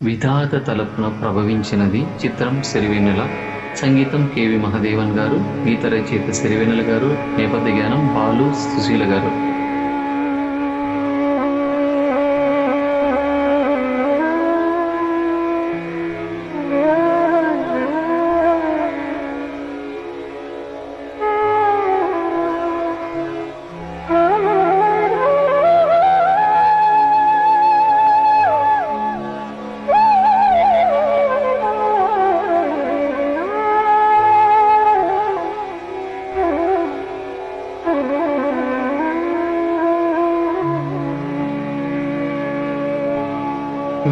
విధాత తలపున ప్రభవించినది చిత్రం సిరివెన్నెల. సంగీతం కెవి మహదేవన్ గారు గీత రచయిత సిరివెన్నెల గారు నేపథ్య గానం బాలు సుశీల గారు.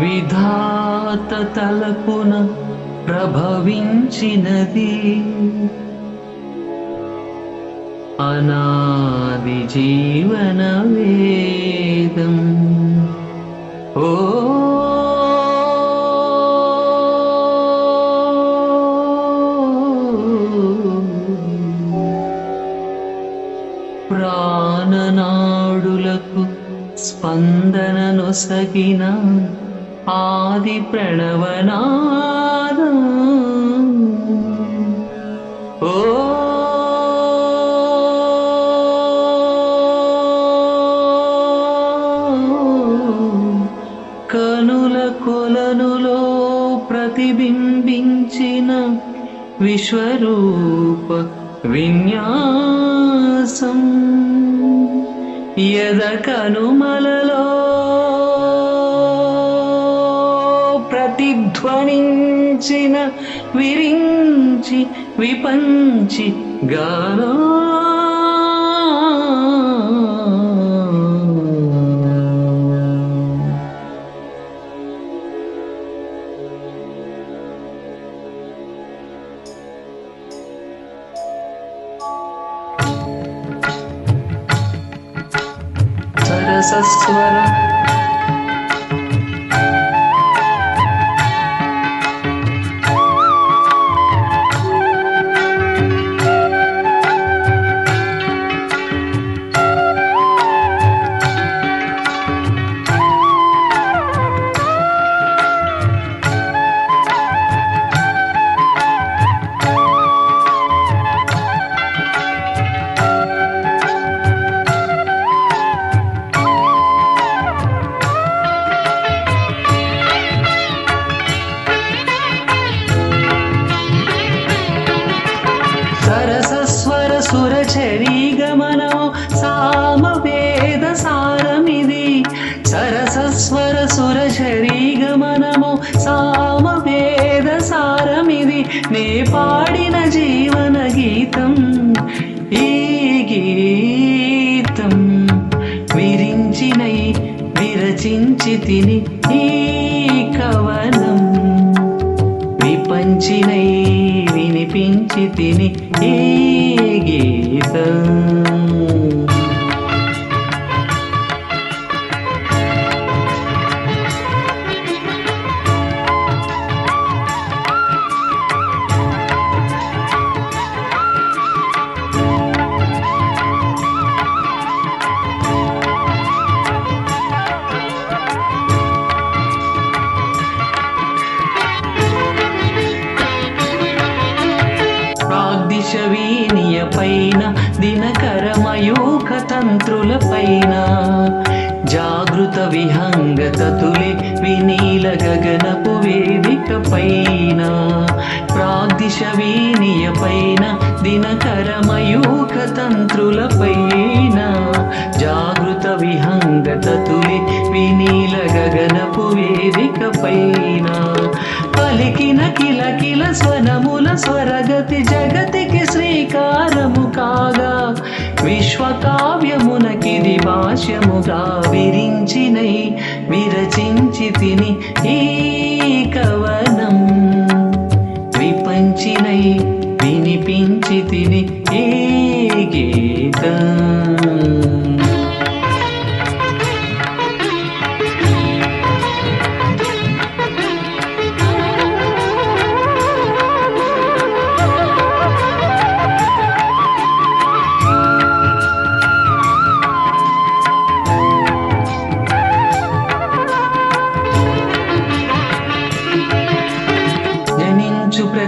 విధాత తలపున ప్రభవించినది. అనాది జీవన వేదం. ఓ ప్రాణనాడులకు స్పందననుసకిన ఆది ప్రణవనాద. ఓ కనుల కొలనులో ప్రతిబింబించిన విశ్వరూప విన్యాసం. యద కనుమలలో ప్రతిధ్వనించిన విరించి విపంచి గానా. సరసస్వర సురచరీ గమనం సామవేద సారమిది సరసస్వర సురచరీ గమనము సామవేద సారమిది నే పాడిన జీవన గీతం ఈ గీతం విరించినై విరచించి తిని ఈ కవన విపంచినై వినిపించి తిని ఈ గీతం. తంత్రుల పైన జాగృత విహంగత తులి వినీల గగనపు వేదిక పైన ప్రాగ్దిశ వీనియ పైన దినకరమయూఖ తంత్రుల పైన జాగృత విహంగత తులి వినీల గగనపు వేదిక పైన పలికిన కిల కిల స్వనముల స్వరగతి జగతికి శ్రీకారము కాగా. విశ్వకావ్యమునకిది భాష్యముగా విరించినై విరచించి తిని ఈ కవన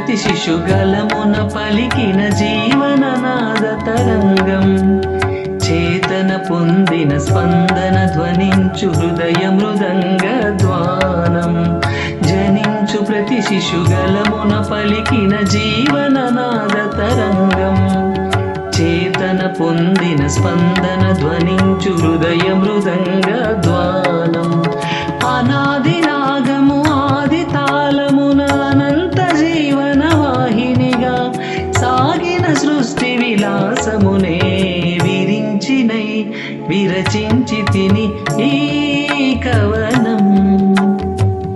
ప్రతి శిశుగలమున పలికిన జీవననాద తరంగం. చేతన పొందిన స్పందన ధ్వనించు హృదయ మృదంగ ద్వానం జనించు ప్రతి శిశుగలమున పలికిన జీవననాద తరంగం. చేతన పొందిన స్పందన ధ్వనించు హృదయ మృదంగ ద్వానం అనాదిన విలాసమునే విరించినై విరచించి తిని ఈ కవనం.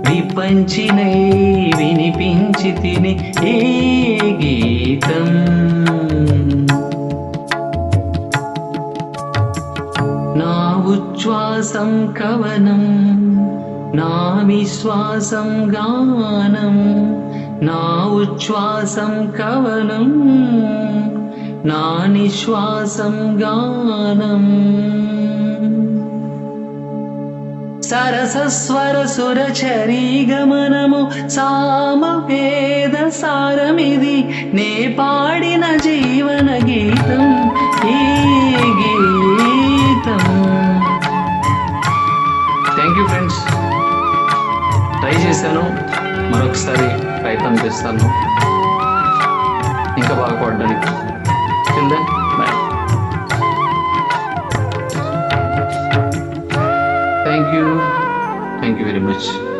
విపంచినై వినిపించి తిని ఏ గీతం. నా ఉచ్ఛ్వాసం కవనం నా విశ్వాసం గానం నా ఉచ్ఛ్వాసం కవనం. నా నిశ్వాసం గానం సరసస్వర సురచరీ గమనము సామవేద సారమిది నే పాడిన జీవన గీతం ఈ గీతం. థ్యాంక్ యూ ఫ్రెండ్స్ ట్రై చేశాను. మరొకసారి ప్రయత్నం చేస్తాను. ఇంకా బాగా పాడడానికి. Till then, bye. Thank you. Thank you very much.